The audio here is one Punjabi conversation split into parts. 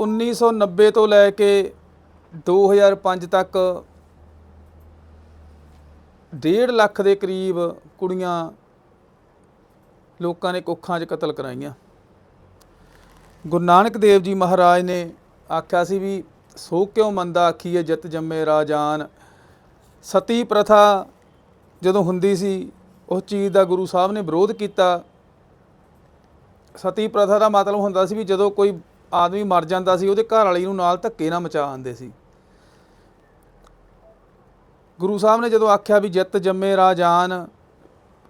1990 ਤੋਂ ਲੈ ਕੇ 2005 ਤੱਕ 1.5 ਲੱਖ ਦੇ ਕਰੀਬ ਕੁੜੀਆਂ ਲੋਕਾਂ ਨੇ ਕੁੱਖਾਂ 'ਚ ਕਤਲ ਕਰਾਈਆਂ। ਗੁਰੂ ਨਾਨਕ ਦੇਵ ਜੀ ਮਹਾਰਾਜ ਨੇ ਆਖਿਆ ਸੀ ਵੀ, ਸੋ ਕਿਉਂ ਮੰਦਾ ਆਖੀਏ ਜਿਤ ਜੰਮੇ ਰਾਜਾਨ ਸਤੀ ਪ੍ਰਥਾ ਜਦੋਂ ਹੁੰਦੀ ਸੀ, ਉਸ ਚੀਜ਼ ਦਾ ਗੁਰੂ ਸਾਹਿਬ ਨੇ ਵਿਰੋਧ ਕੀਤਾ। ਸਤੀ ਪ੍ਰਥਾ ਦਾ ਮਤਲਬ ਹੁੰਦਾ ਸੀ ਵੀ ਜਦੋਂ ਕੋਈ ਆਦਮੀ ਮਰ ਜਾਂਦਾ ਸੀ, ਉਹਦੇ ਘਰ ਵਾਲੀ ਨੂੰ ਨਾਲ ਧੱਕੇ ਨਾਲ ਮਚਾ ਆਂਦੇ ਸੀ। ਗੁਰੂ ਸਾਹਿਬ ਨੇ ਜਦੋਂ ਆਖਿਆ ਵੀ ਜਿੱਤ ਜੰਮੇ ਰਾਜਾਨ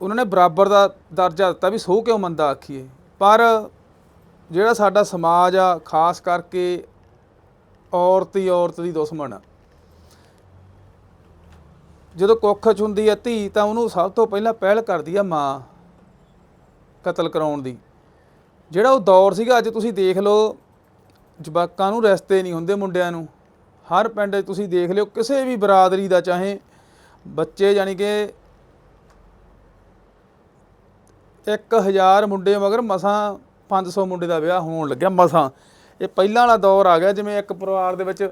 ਉਹਨਾਂ ਨੇ ਬਰਾਬਰ ਦਾ ਦਰਜਾ ਦਿੱਤਾ ਵੀ ਸੋ ਕਿਉਂ ਮੰਦਾ ਆਖੀਏ। ਪਰ ਜਿਹੜਾ ਸਾਡਾ ਸਮਾਜ ਆ, ਖਾਸ ਕਰਕੇ ਔਰਤ ਹੀ ਔਰਤ ਦੀ ਦੁਸ਼ਮਣ ਆ। ਜਦੋਂ ਕੁੱਖ ਚ ਹੁੰਦੀ ਹੈ ਧੀ, ਤਾਂ ਉਹਨੂੰ ਸਭ ਤੋਂ ਪਹਿਲਾਂ ਪਹਿਲ ਕਰਦੀ ਆ ਮਾਂ ਕਤਲ ਕਰਾਉਣ ਦੀ। ਜਿਹੜਾ ਉਹ ਦੌਰ ਸੀਗਾ, ਅੱਜ ਤੁਸੀਂ ਦੇਖ ਲਓ ਜਵਾਕਾਂ ਨੂੰ ਰਸਤੇ ਨਹੀਂ ਹੁੰਦੇ ਮੁੰਡਿਆਂ ਨੂੰ। ਹਰ ਪਿੰਡ 'ਚ ਤੁਸੀਂ ਦੇਖ ਲਿਓ, ਕਿਸੇ ਵੀ ਬਰਾਦਰੀ ਦਾ ਚਾਹੇ ਬੱਚੇ ਯਾਨੀ ਕਿ 1000 ਮੁੰਡੇ ਮਗਰ ਮਸਾਂ 500 ਮੁੰਡੇ ਦਾ ਵਿਆਹ ਹੋਣ ਲੱਗਿਆ ਮਸਾਂ। ਇਹ ਪਹਿਲਾਂ ਵਾਲਾ ਦੌਰ ਆ ਗਿਆ, ਜਿਵੇਂ ਇੱਕ ਪਰਿਵਾਰ ਦੇ ਵਿੱਚ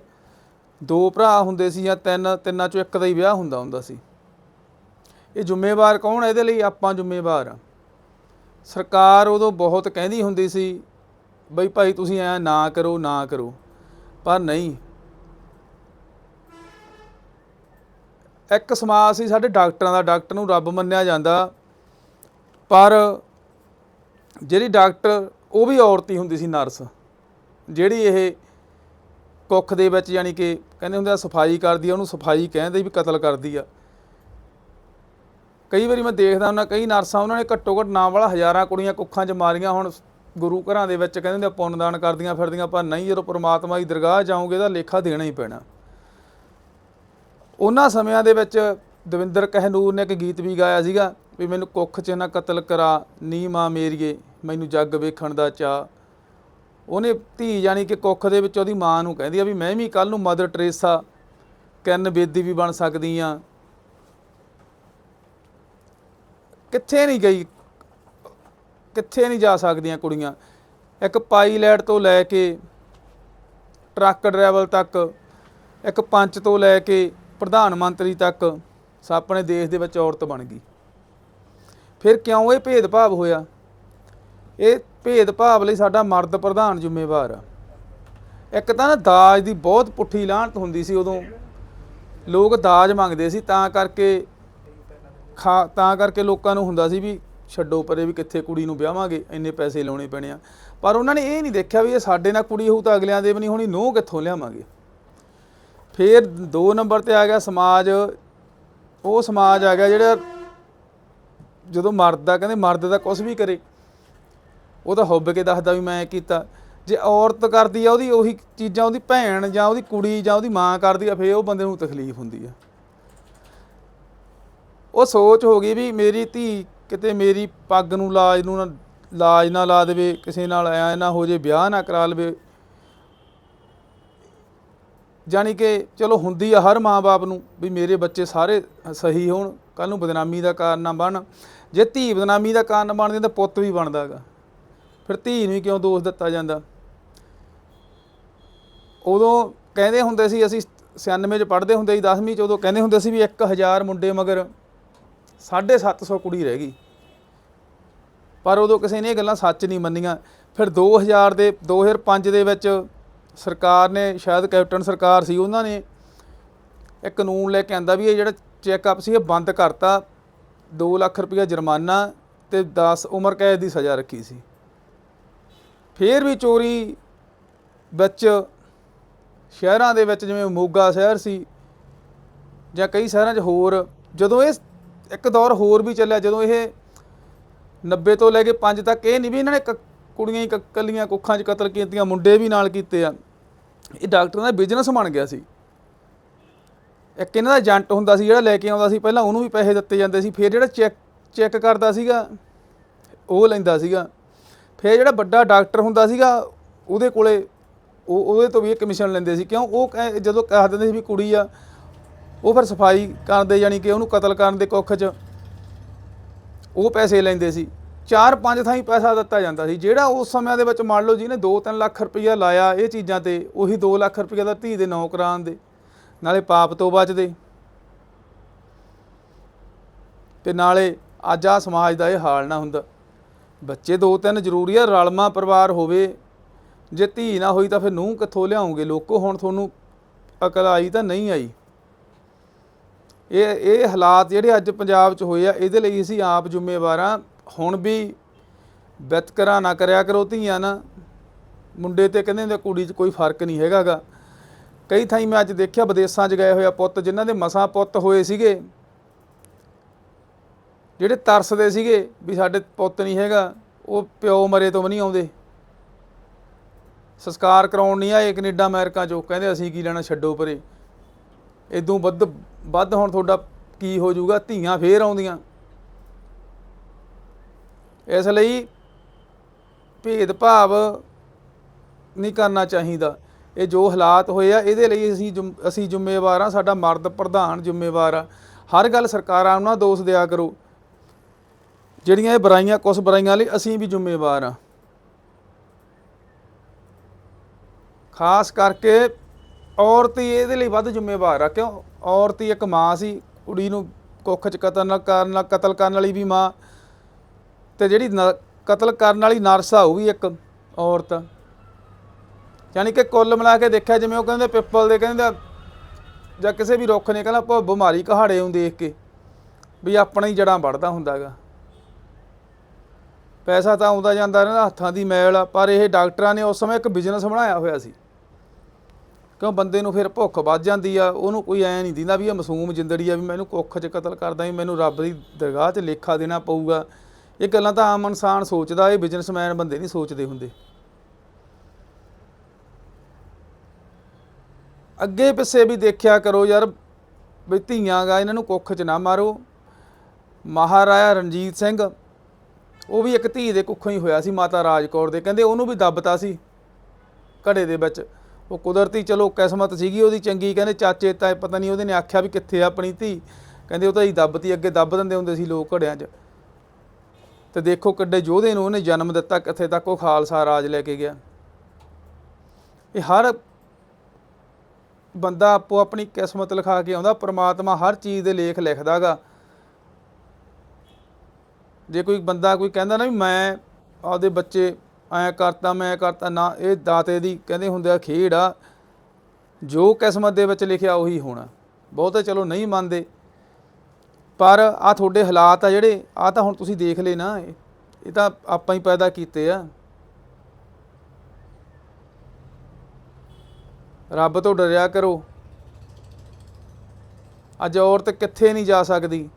ਦੋ ਭਰਾ ਹੁੰਦੇ ਸੀ ਜਾਂ ਤਿੰਨ, ਤਿੰਨਾਂ ਚੋਂ ਇੱਕ ਦਾ ਹੀ ਵਿਆਹ ਹੁੰਦਾ ਹੁੰਦਾ ਸੀ। ਇਹ ਜ਼ਿੰਮੇਵਾਰ ਕੌਣ ਹੈ ਇਹਦੇ ਲਈ ਆਪਾਂ ਜ਼ਿੰਮੇਵਾਰ ਆ। ਸਰਕਾਰ ਉਦੋਂ ਬਹੁਤ ਕਹਿੰਦੀ ਹੁੰਦੀ ਸੀ ਬਈ ਭਾਈ ਤੁਸੀਂ ਐ ਨਾ ਕਰੋ ਨਾ ਕਰੋ। ਪਰ ਨਹੀਂ। ਇੱਕ ਸਮਾਜ ਸੀ, ਸਾਡੇ ਡਾਕਟਰਾਂ ਦਾ, ਡਾਕਟਰ ਨੂੰ ਰੱਬ ਮੰਨਿਆ ਜਾਂਦਾ। ਪਰ ਜਿਹੜੀ ਡਾਕਟਰ, ਉਹ ਵੀ ਔਰਤ ਹੀ ਹੁੰਦੀ ਸੀ, ਨਰਸ। ਜਿਹੜੀ ਇਹ ਕੁੱਖ ਦੇ ਵਿੱਚ ਯਾਨੀ ਕਿ ਕਹਿੰਦੇ ਹੁੰਦੇ ਆ, ਸਫ਼ਾਈ ਕਰਦੀ ਆ, ਉਹਨੂੰ ਸਫ਼ਾਈ ਕਹਿੰਦੇ ਵੀ ਕਤਲ ਕਰਦੀ ਆ। ਕਈ ਵਾਰੀ ਮੈਂ ਦੇਖਦਾ ਹੁੰਦਾ, ਕਈ ਨਰਸਾਂ, ਉਹਨਾਂ ਨੇ ਘੱਟੋ ਘੱਟ ਨਾਮ ਵਾਲਾ ਹਜ਼ਾਰਾਂ ਕੁੜੀਆਂ ਕੁੱਖਾਂ 'ਚ ਮਾਰੀਆਂ ਹੁਣ ਗੁਰੂ ਘਰਾਂ ਦੇ ਵਿੱਚ ਕਹਿੰਦੇ ਹੁੰਦੇ ਆ ਪੁੰਨਦਾਨ ਕਰਦੀਆਂ ਫਿਰਦੀਆਂ, ਪਰ ਨਹੀਂ ਜਦੋਂ ਪ੍ਰਮਾਤਮਾ ਦੀ ਦਰਗਾਹ ਜਾਓਗੇ ਤਾਂ ਲੇਖਾ ਦੇਣਾ ਹੀ ਪੈਣਾ। ਉਹਨਾਂ ਸਮਿਆਂ ਦੇ ਵਿੱਚ ਦਵਿੰਦਰ ਕਹਿਨੂਰ ਨੇ ਇੱਕ ਗੀਤ ਵੀ ਗਾਇਆ ਸੀਗਾ ਵੀ ਮੈਨੂੰ ਕੁੱਖ 'ਚ ਨਾ ਕਤਲ ਕਰਾ ਨੀ ਮਾਂ ਮੇਰੀਏ, ਮੈਨੂੰ ਜੱਗ ਵੇਖਣ ਦਾ ਚਾ ਉਹਨੇ ਧੀ ਜਾਨੀ ਕਿ ਕੁੱਖ ਦੇ ਵਿੱਚ ਉਹਦੀ ਮਾਂ ਨੂੰ ਕਹਿੰਦੀ ਆ ਵੀ ਮੈਂ ਵੀ ਕੱਲ ਨੂੰ ਮਦਰ ਟਰੇਸਾ, ਕਿਰਨ ਬੇਦੀ ਵੀ ਬਣ ਸਕਦੀ ਆ। ਕਿੱਥੇ ਨਹੀਂ ਗਈ ਕਿੱਥੇ ਨਹੀਂ ਜਾ ਸਕਦੀਆਂ ਕੁੜੀਆਂ। ਇੱਕ ਪਾਇਲਟ ਤੋਂ ਲੈ ਕੇ ਟਰੱਕ ਡਰਾਈਵਰ ਤੱਕ, ਇੱਕ ਪੰਚ ਤੋਂ ਲੈ ਕੇ ਪ੍ਰਧਾਨ ਮੰਤਰੀ ਤੱਕ ਆਪਣੇ ਦੇਸ਼ ਦੇ ਵਿੱਚ ਔਰਤ ਬਣ ਗਈ। ਫਿਰ ਕਿਉਂ ਇਹ ਭੇਦਭਾਵ ਹੋਇਆ? ਇਹ ਭੇਦਭਾਵ ਲਈ ਸਾਡਾ ਮਰਦ ਪ੍ਰਧਾਨ ਜ਼ਿੰਮੇਵਾਰ ਆ। ਇੱਕ ਤਾਂ ਨਾ ਦਾਜ ਦੀ ਬਹੁਤ ਪੁੱਠੀ ਲਾਹਨਤ ਹੁੰਦੀ ਸੀ ਉਦੋਂ। ਲੋਕ ਦਾਜ ਮੰਗਦੇ ਸੀ ਤਾਂ ਕਰਕੇ ਖਾ ਤਾਂ ਕਰਕੇ ਲੋਕਾਂ ਨੂੰ ਹੁੰਦਾ ਸੀ ਵੀ ਛੱਡੋ, ਪਰੇ ਵੀ ਕਿੱਥੇ ਕੁੜੀ ਨੂੰ ਵਿਆਹਾਂਗੇ? ਇੰਨੇ ਪੈਸੇ ਲਾਉਣੇ ਪੈਣੇ ਆ। ਪਰ ਉਹਨਾਂ ਨੇ ਇਹ ਨਹੀਂ ਦੇਖਿਆ ਵੀ ਇਹ ਸਾਡੇ ਨਾਲ ਕੁੜੀ ਹੋਊ ਤਾਂ ਅਗਲਿਆਂ ਦੇ ਵੀ ਨਹੀਂ ਹੋਣੀ, ਨੋਹ ਕਿੱਥੋਂ ਲਿਆਵਾਂਗੇ? ਫਿਰ ਦੋ ਨੰਬਰ ਤੇ ਆ ਗਿਆ ਸਮਾਜ। ਉਹ ਸਮਾਜ ਆ ਗਿਆ ਜਿਹੜਾ ਜਦੋਂ ਮਰਦ ਦਾ ਕਹਿੰਦੇ ਮਰਦ ਦਾ ਕੁਝ ਵੀ ਕਰੇ। ਉਹ ਤਾਂ ਹੁੱਬ ਕੇ ਦੱਸਦਾ ਵੀ ਮੈਂ ਇਹ ਕੀਤਾ। ਜੇ ਔਰਤ ਕਰਦੀ ਆ, ਉਹਦੀ ਉਹੀ ਚੀਜ਼ਾਂ, ਉਹਦੀ ਭੈਣ ਜਾਂ ਉਹਦੀ ਕੁੜੀ ਜਾਂ ਉਹਦੀ ਮਾਂ ਕਰਦੀ ਆ, ਫੇਰ ਉਹ ਬੰਦੇ ਨੂੰ ਤਕਲੀਫ ਹੁੰਦੀ ਆ। ਉਹ ਸੋਚ ਹੋ ਗਈ ਵੀ ਮੇਰੀ ਧੀ ਕਿਤੇ ਮੇਰੀ ਪੱਗ ਨੂੰ ਲਾਜ ਨੂੰ ਨਾ, ਲਾਜ ਨਾ ਲਾ ਦੇਵੇ, ਕਿਸੇ ਨਾਲ ਐ ਨਾ ਹੋ ਜੇ, ਵਿਆਹ ਨਾ ਕਰਾ ਲਵੇ। ਜਾਣੀ ਕਿ ਚਲੋ ਹੁੰਦੀ ਆ ਹਰ ਮਾਂ-ਬਾਪ ਨੂੰ ਵੀ ਮੇਰੇ ਬੱਚੇ ਸਾਰੇ ਸਹੀ ਹੋਣ ਕੱਲ ਨੂੰ ਬਦਨਾਮੀ ਦਾ ਕਾਰਨ ਨਾ ਬਣ ਜੇ ਧੀ ਬਦਨਾਮੀ ਦਾ ਕਾਰਨ ਬਣਦੀ ਤਾਂ ਪੁੱਤ ਵੀ ਬਣਦਾ ਹੈਗਾ। ਫਿਰ ਧੀ ਨੂੰ ਹੀ ਕਿਉਂ ਦੋਸ਼ ਦਿੱਤਾ ਜਾਂਦਾ? ਉਦੋਂ ਕਹਿੰਦੇ ਹੁੰਦੇ ਸੀ, ਅਸੀਂ 96 ਚ ਪੜ੍ਹਦੇ ਹੁੰਦੇ ਸੀ 10ਵੀਂ ਚ ਉਦੋਂ ਕਹਿੰਦੇ ਹੁੰਦੇ ਸੀ ਵੀ 1000 ਮੁੰਡੇ ਮਗਰ 750 ਕੁੜੀ ਰਹਿ ਗਈ। ਪਰ ਉਦੋਂ ਕਿਸੇ ਨੇ ਇਹ ਗੱਲਾਂ ਸੱਚ ਨਹੀਂ ਮੰਨੀਆਂ। ਫਿਰ 2000 ਦੇ 2005 ਦੇ ਵਿੱਚ ਸਰਕਾਰ ਨੇ, ਸ਼ਾਇਦ ਕੈਪਟਨ ਸਰਕਾਰ ਸੀ, ਉਹਨਾਂ ਨੇ ਇਹ ਕਾਨੂੰਨ ਲੈ ਕੇ ਆਂਦਾ ਵੀ ਇਹ ਜਿਹੜਾ ਚੈੱਕਅਪ ਸੀ, ਇਹ ਬੰਦ ਕਰਤਾ। 2 ਲੱਖ ਰੁਪਇਆ ਜੁਰਮਾਨਾ ਤੇ 10 ਉਮਰ ਕੈਦ ਦੀ ਸਜ਼ਾ ਰੱਖੀ ਸੀ। ਫੇਰ ਵੀ ਚੋਰੀ ਵਿੱਚ ਸ਼ਹਿਰਾਂ ਦੇ ਵਿੱਚ ਜਿਵੇਂ ਮੋਗਾ ਸ਼ਹਿਰ ਸੀ ਜਾਂ ਕਈ ਸ਼ਹਿਰਾਂ 'ਚ ਹੋਰ, ਜਦੋਂ ਇਹ ਇੱਕ ਦੌਰ ਹੋਰ ਵੀ ਚੱਲਿਆ, ਜਦੋਂ ਇਹ 90 ਤੋਂ ਲੈ ਕੇ 5 ਤੱਕ ਇਹ ਨਹੀਂ ਵੀ ਇਹਨਾਂ ਨੇ ਕ- ਕੁੜੀਆਂ ਹੀ ਕੱਲੀਆਂ ਕੁੱਖਾਂ 'ਚ ਕਤਲ ਕੀਤੀਆਂ, ਮੁੰਡੇ ਵੀ ਨਾਲ ਕੀਤੇ ਆ। ਇਹ ਡਾਕਟਰਾਂ ਦਾ ਬਿਜ਼ਨਸ ਬਣ ਗਿਆ ਸੀ। ਇੱਕ ਇਹਨਾਂ ਦਾ ਏਜੰਟ ਹੁੰਦਾ ਸੀ ਜਿਹੜਾ ਲੈ ਕੇ ਆਉਂਦਾ ਸੀ, ਪਹਿਲਾਂ ਉਹਨੂੰ ਵੀ ਪੈਸੇ ਦਿੱਤੇ ਜਾਂਦੇ ਸੀ, ਫਿਰ ਜਿਹੜਾ ਚੈੱਕ ਚੈੱਕ ਕਰਦਾ ਸੀਗਾ, ਉਹ ਲੈਂਦਾ ਸੀਗਾ। ਫਿਰ ਜਿਹੜਾ ਵੱਡਾ ਡਾਕਟਰ ਹੁੰਦਾ ਸੀਗਾ, ਉਹਦੇ ਕੋਲੇ, ਉਹ, ਉਹਦੇ ਤੋਂ ਵੀ ਇਹ ਕਮਿਸ਼ਨ ਲੈਂਦੇ ਸੀ। ਕਿਉਂ? ਉਹ ਕਹਿ- ਜਦੋਂ ਕਹਿ ਦਿੰਦੇ ਸੀ ਵੀ ਕੁੜੀ ਆ ਉਹ ਫਿਰ ਸਫ਼ਾਈ ਕਰਦੇ ਜਾਨੀ ਕਿ ਉਹਨੂੰ ਕਤਲ ਕਰਨ ਦੇ ਕੁੱਖ 'ਚ ਉਹ ਪੈਸੇ ਲੈਂਦੇ ਸੀ। ਚਾਰ ਪੰਜ ਥਾਈਂ ਪੈਸਾ ਦਿੱਤਾ ਜਾਂਦਾ ਸੀ। ਜਿਹੜਾ ਉਸ ਸਮਿਆਂ ਦੇ ਵਿੱਚ ਮੰਨ ਲਓ ਜਿਹਨੇ 2-3 ਲੱਖ ਰੁਪਈਆ ਲਾਇਆ ਇਹ ਚੀਜ਼ਾਂ ਤੇ, ਉਹੀ 2 ਲੱਖ ਰੁਪਈਆ ਦਾ ਧੀ ਦੇ ਨਾਂ ਕਰਾਉਣ ਦੇ। ਨਾਲੇ ਪਾਪ ਤੋਂ ਬਚਦੇ। ਤੇ ਨਾਲੇ ਅੱਜ ਆ ਸਮਾਜ ਦਾ ਇਹ ਹਾਲ ਨਾ ਹੁੰਦਾ। ਬੱਚੇ ਦੋ ਤਿੰਨ ਜ਼ਰੂਰੀ ਆ, ਰਲਮਾ ਪਰਿਵਾਰ ਹੋਵੇ। ਜੇ ਧੀ ਨਾ ਹੋਈ ਤਾਂ ਫਿਰ ਨੂੰਹ ਕਿੱਥੋਂ ਲਿਆਉਂਗੇ? ਲੋਕੋ ਹੁਣ ਤੁਹਾਨੂੰ ਅਕਲ ਆਈ ਤਾਂ ਨਹੀਂ ਆਈ। ਇਹ ਇਹ ਹਾਲਾਤ ਜਿਹੜੇ ਅੱਜ ਪੰਜਾਬ 'ਚ ਹੋਏ ਆ, ਇਹਦੇ ਲਈ ਅਸੀਂ ਆਪ ਜ਼ਿੰਮੇਵਾਰ। ਆ ਹੁਣ ਵੀ ਬਤਕਰਾ ਨਾ ਕਰਿਆ ਕਰੋ ਧੀਆਂ ਨਾ। ਮੁੰਡੇ ਤੇ ਕਹਿੰਦੇ ਹੁੰਦੇ ਕੁੜੀ 'ਚ ਕੋਈ ਫ਼ਰਕ ਨਹੀਂ ਹੈਗਾਗਾ। ਕਈ ਥਾਈਂ ਮੈਂ ਅੱਜ ਦੇਖਿਆ, ਵਿਦੇਸ਼ਾਂ 'ਚ ਗਏ ਹੋਏ ਆ ਪੁੱਤ, ਜਿਨ੍ਹਾਂ ਦੇ ਮਸਾਂ ਪੁੱਤ ਹੋਏ ਸੀਗੇ। ਜਿਹੜੇ ਤਰਸਦੇ ਸੀਗੇ ਵੀ ਸਾਡੇ ਪੁੱਤ ਨਹੀਂ ਹੈਗਾ, ਉਹ ਪਿਓ ਮਰੇ ਤੋਂ ਵੀ ਨਹੀਂ ਆਉਂਦੇ। ਸੰਸਕਾਰ ਕਰਾਉਣ ਨਹੀਂ ਆਏ ਕੈਨੇਡਾ, ਅਮਰੀਕਾ ਚੋਂ ਕਹਿੰਦੇ ਅਸੀਂ ਕੀ ਲੈਣਾ ਛੱਡੋ ਪਰੇ। ਇਦੋਂ ਵੱਧ ਵੱਧ ਹੁਣ ਤੁਹਾਡਾ ਕੀ ਹੋ ਜਾਊਗਾ, ਧੀਆਂ ਫੇਰ ਆਉਂਦੀਆਂ। ਇਸ ਲਈ ਭੇਦਭਾਵ ਨਹੀਂ ਕਰਨਾ ਚਾਹੀਦਾ। ਇਹ ਜੋ ਹਾਲਾਤ ਹੋਏ ਆ, ਇਹਦੇ ਲਈ ਅਸੀਂ ਜ਼ਿੰਮ- ਅਸੀਂ ਜ਼ਿੰਮੇਵਾਰ ਆ, ਸਾਡਾ ਮਰਦ ਪ੍ਰਧਾਨ ਜ਼ਿੰਮੇਵਾਰ ਆ। ਹਰ ਗੱਲ ਸਰਕਾਰਾਂ ਨੂੰ ਨਾ ਦੋਸ਼ ਦਿਆ ਕਰੋ। ਜਿਹੜੀਆਂ ਇਹ ਬੁਰਾਈਆਂ ਕੁਝ ਬੁਰਾਈਆਂ ਲਈ ਅਸੀਂ ਵੀ ਜ਼ਿੰਮੇਵਾਰ ਆ। ਖਾਸ ਕਰਕੇ ਔਰਤ ਹੀ ਇਹਦੇ ਲਈ ਵੱਧ ਜ਼ਿੰਮੇਵਾਰ ਆ, ਕਿਉਂ? ਔਰਤ ਹੀ ਇੱਕ ਮਾਂ ਸੀ, ਕੁੜੀ ਨੂੰ ਕੁੱਖ 'ਚ ਕਤਲ ਨਾ ਕਰਨ ਨਾਲ, ਕਤਲ ਕਰਨ ਵਾਲੀ ਵੀ ਮਾਂ, ਤੇ ਜਿਹੜੀ ਨ- ਕਤਲ ਕਰਨ ਵਾਲੀ ਨਰਸ ਆ ਉਹ ਵੀ ਇੱਕ ਔਰਤ। ਯਾਨੀ ਕਿ ਕੁੱਲ ਮਿਲਾ ਕੇ ਦੇਖਿਆ ਜਿਵੇਂ ਉਹ ਕਹਿੰਦੇ ਪਿੱਪਲ ਦੇ, ਕਹਿੰਦੇ ਜਾਂ ਕਿਸੇ ਵੀ ਰੁੱਖ ਨੇ, ਕਹਿੰਦਾ ਆਪਾਂ ਬਿਮਾਰੀ ਕਹਾੜੇ ਨੂੰ ਦੇਖ ਕੇ ਵੀ ਆਪਣਾ ਹੀ ਜੜਾਂ ਵੜਦਾ ਹੁੰਦਾਗਾ ਪੈਸਾ ਤਾਂ ਆਉਂਦਾ ਜਾਂਦਾ ਇਹਨਾਂ ਦਾ ਹੱਥਾਂ ਦੀ ਮੈਲ ਆ, ਪਰ ਇਹ ਡਾਕਟਰਾਂ ਨੇ ਉਸ ਸਮੇਂ ਇੱਕ ਬਿਜ਼ਨਸ ਬਣਾਇਆ ਹੋਇਆ ਸੀ। ਕਿਉਂ ਬੰਦੇ ਨੂੰ ਫਿਰ ਭੁੱਖ ਵੱਜ ਜਾਂਦੀ ਆ, ਉਹਨੂੰ ਕੋਈ ਐ ਨਹੀਂ ਦਿੰਦਾ ਵੀ ਇਹ ਮਾਸੂਮ ਜਿੰਦੜੀ ਆ ਵੀ ਮੈਨੂੰ ਕੁੱਖ 'ਚ ਕਤਲ ਕਰਦਾ ਵੀ ਮੈਨੂੰ ਰੱਬ ਦੀ ਦਰਗਾਹ 'ਚ ਲੇਖਾ ਦੇਣਾ ਪਊਗਾ। ਇਹ ਗੱਲਾਂ ਤਾਂ ਆਮ ਇਨਸਾਨ ਸੋਚਦਾ, ਇਹ ਬਿਜ਼ਨਸਮੈਨ ਬੰਦੇ ਨਹੀਂ ਸੋਚਦੇ ਹੁੰਦੇ। ਅੱਗੇ ਪਿੱਛੇ ਵੀ ਦੇਖਿਆ ਕਰੋ ਯਾਰ, ਵੀ ਧੀਆਂ ਗਾ, ਇਹਨਾਂ ਨੂੰ ਕੁੱਖ 'ਚ ਨਾ ਮਾਰੋ। ਮਹਾਰਾਜਾ ਰਣਜੀਤ ਸਿੰਘ, ਉਹ ਵੀ ਇੱਕ ਧੀ ਦੇ ਕੁੱਖੋਂ ਹੀ ਹੋਇਆ ਸੀ, ਮਾਤਾ ਰਾਜਕੌਰ ਦੇ। ਕਹਿੰਦੇ ਉਹਨੂੰ ਵੀ ਦੱਬਤਾ ਸੀ ਘੜੇ ਦੇ ਵਿੱਚ। ਉਹ ਕੁਦਰਤੀ ਚਲੋ ਕਿਸਮਤ ਸੀਗੀ ਉਹਦੀ ਚੰਗੀ, ਕਹਿੰਦੇ ਚਾਚੇ ਤਾਂ ਪਤਾ ਨਹੀਂ ਉਹਦੇ ਨੇ ਆਖਿਆ ਵੀ ਕਿੱਥੇ ਆ ਆਪਣੀ ਧੀ। ਕਹਿੰਦੇ ਉਹ ਤਾਂ ਹੀ ਦੱਬਤੀ, ਅੱਗੇ ਦੱਬ ਦਿੰਦੇ ਹੁੰਦੇ ਸੀ ਲੋਕ ਘੜਿਆਂ 'ਚ। ਤੇ ਦੇਖੋ ਕਿੱਡੇ ਯੋਧੇ ਨੂੰ ਉਹਨੇ ਜਨਮ ਦਿੱਤਾ, ਕਿੱਥੇ ਤੱਕ ਉਹ ਖਾਲਸਾ ਰਾਜ ਲੈ ਕੇ ਗਿਆ। ਇਹ ਹਰ ਬੰਦਾ ਆਪੋ ਆਪਣੀ ਕਿਸਮਤ ਲਿਖਾ ਕੇ ਆਉਂਦਾ, ਪ੍ਰਮਾਤਮਾ ਹਰ ਚੀਜ਼ ਦੇ ਲੇਖ ਲਿਖਦਾਗਾ। ਜੇ ਕੋਈ ਬੰਦਾ ਕੋਈ ਕਹਿੰਦਾ ਨਾ ਵੀ ਮੈਂ ਆਪਦੇ ਬੱਚੇ ਐ ਕਰਤਾ, ਮੈਂ ਕਰਤਾ, ਨਾ, ਇਹ ਦਾਤੇ ਦੀ ਕਹਿੰਦੇ ਹੁੰਦੇ ਆ ਖੇਡ ਆ, ਜੋ ਕਿਸਮਤ ਦੇ ਵਿੱਚ ਲਿਖਿਆ ਉਹੀ ਹੋਣਾ। ਬਹੁਤੇ ਚਲੋ ਨਹੀਂ ਮੰਨਦੇ। ਪਰ ਆ ਤੁਹਾਡੇ ਹਾਲਾਤ ਆ ਜਿਹੜੇ ਆ ਤਾਂ ਹੁਣ ਤੁਸੀਂ ਦੇਖ ਲਏ ਨਾ, ਇਹ ਤਾਂ ਆਪਾਂ ਹੀ ਪੈਦਾ ਕੀਤੇ ਆ। ਰੱਬ ਤੋਂ ਡਰਿਆ ਕਰੋ। ਅੱਜ ਔਰਤ ਕਿੱਥੇ ਨਹੀਂ ਜਾ ਸਕਦੀ?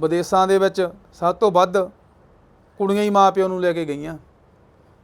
ਵਿਦੇਸ਼ਾਂ ਦੇ ਵਿੱਚ ਸਭ ਤੋਂ ਵੱਧ ਕੁੜੀਆਂ ਹੀ ਮਾਪਿਓ ਨੂੰ ਲੈ ਕੇ ਗਈਆਂ।